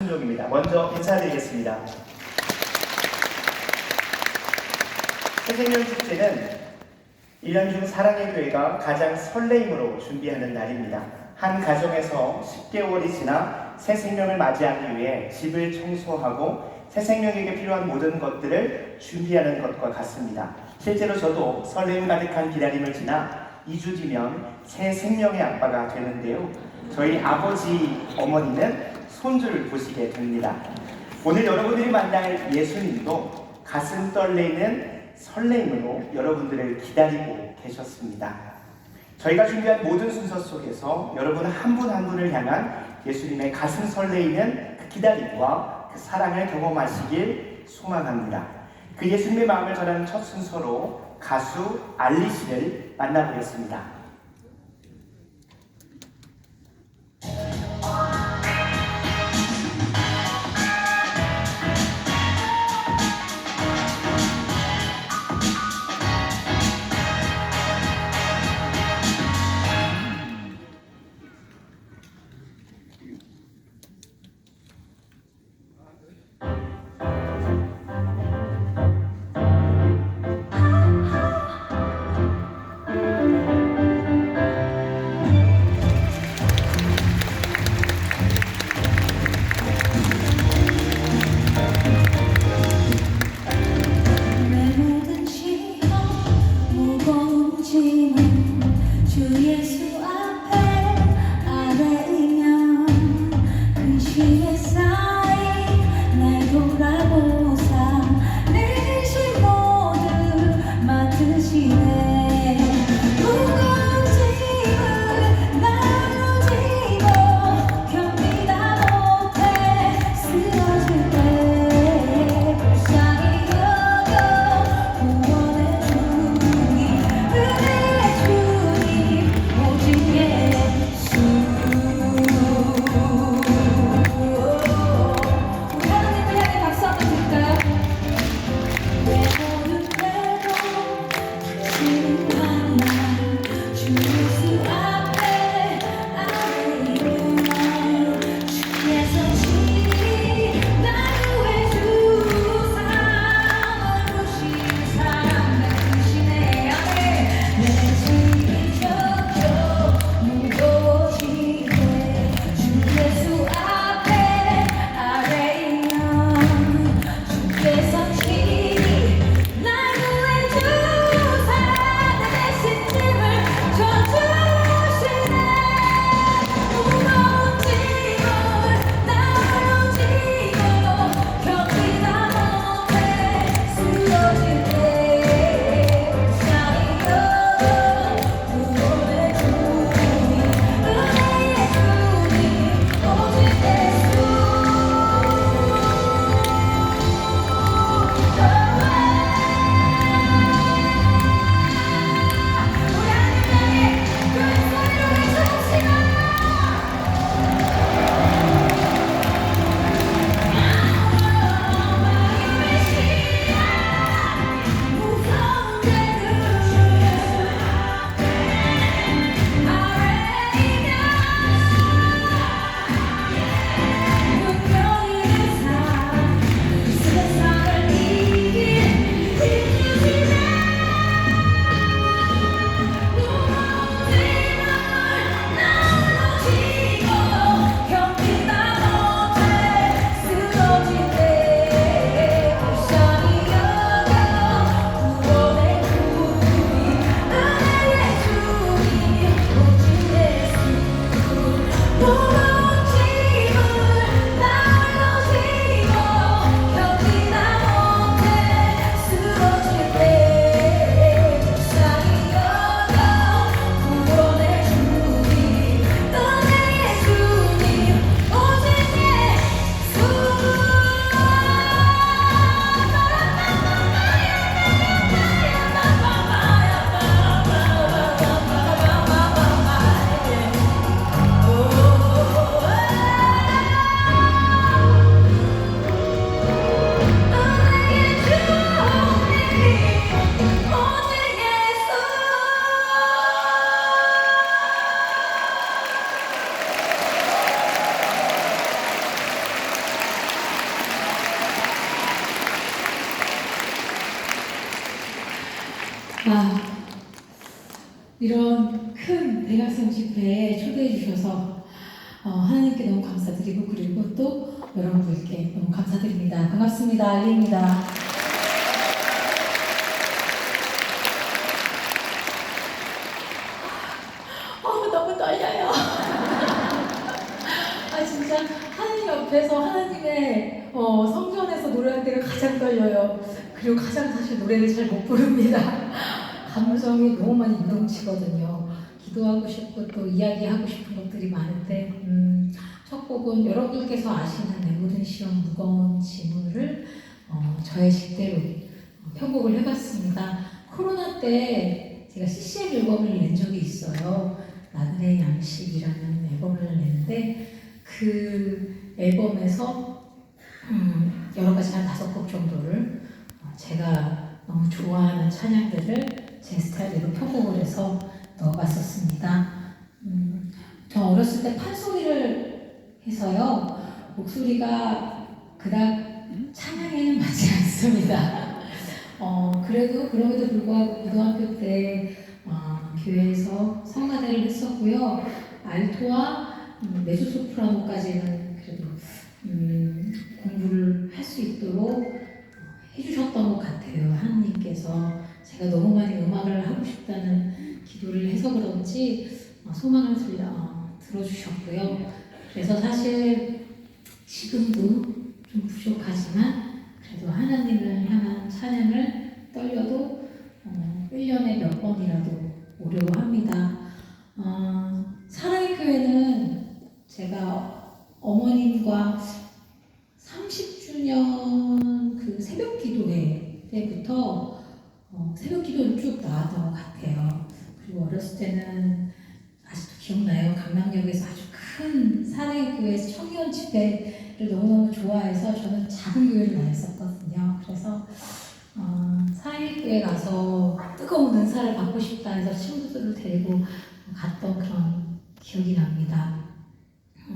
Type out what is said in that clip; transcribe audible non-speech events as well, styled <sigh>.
순종입니다. 먼저 인사드리겠습니다. 새생명 축제는 1년 중 사랑의 교회가 가장 설레임으로 준비하는 날입니다. 한 가정에서 10개월이 지나 새 생명을 맞이하기 위해 집을 청소하고 새 생명에게 필요한 모든 것들을 준비하는 것과 같습니다. 실제로 저도 설레임 가득한 기다림을 지나 2주 뒤면 새 생명의 아빠가 되는데요. 저희 아버지, 어머니는 손주를 보시게 됩니다. 오늘 여러분들이 만날 예수님도 가슴 떨리는 설레임으로 여러분들을 기다리고 계셨습니다. 저희가 준비한 모든 순서 속에서 여러분 한 분 한 분을 향한 예수님의 가슴 설레이는 그 기다림과 그 사랑을 경험하시길 소망합니다. 그 예수님의 마음을 전하는 첫 순서로 가수 알리 씨를 만나보겠습니다. Amen. know. 이런 큰 대학생 집회에 초대해 주셔서 어, 하나님께 너무 감사드리고 그리고 또 여러분들께 너무 감사드립니다. 반갑습니다. 알리입니다. 어, 너무 떨려요. <laughs> 아 진짜 하나님 앞에서 하나님의 어, 성전에서 노래할 때가 가장 떨려요. 그리고 가장 사실 노래를 잘 못 부릅니다. 감정이 너무 많이 유동치거든요. 기도하고 싶고 또 이야기하고 싶은 것들이 많은데 음, 첫 곡은 여러분들께서 아시는 내 모든 시험 무거운 짐을 어, 저의 식대로 어, 편곡을 해봤습니다. 코로나 때 제가 CCM 앨범을 낸 적이 있어요. 나그네 양식이라는 앨범을 냈는데 그 앨범에서 음, 여러 가지 한 다섯 곡 정도를 어, 제가 너무 좋아하는 찬양들을 제 스타일대로 편곡을 해서 넣어봤었습니다. 음, 저 어렸을 때 판소리를 해서요 목소리가 그닥 찬양에는 맞지 <laughs> 않습니다. 어, 그래도 그럼에도 불구하고 고등학교 때 어, 교회에서 성가대를 했었고요. 알토와 음, 메조소프라노까지는 그래도 음, 공부를 할 수 있도록 어, 해주셨던 것 같아요. 하나님께서 제가 너무 많이 음악을 하고 싶다는 기도를 해서 그런지 어, 소망을 들려, 어, 들어주셨고요. 그래서 사실 지금도 좀 부족하지만 그래도 하나님을 향한 찬양을 떨려도 어, 1년에 몇 번이라도 오려고 합니다. 어, 사랑의 교회는 제가 어머님과 30주년 그 새벽 기도회 때부터 어, 새벽 기도를 쭉 나왔던 것 같아요. 그리고 어렸을 때는 아직도 기억나요. 강남역에서 아주 큰 사랑의 교회에서 청년 집회를 너무너무 좋아해서 저는 작은 교회를 다녔었거든요. 그래서 어, 사랑의 교회 가서 뜨거운 은사를 받고 싶다 해서 친구들을 데리고 갔던 그런 기억이 납니다.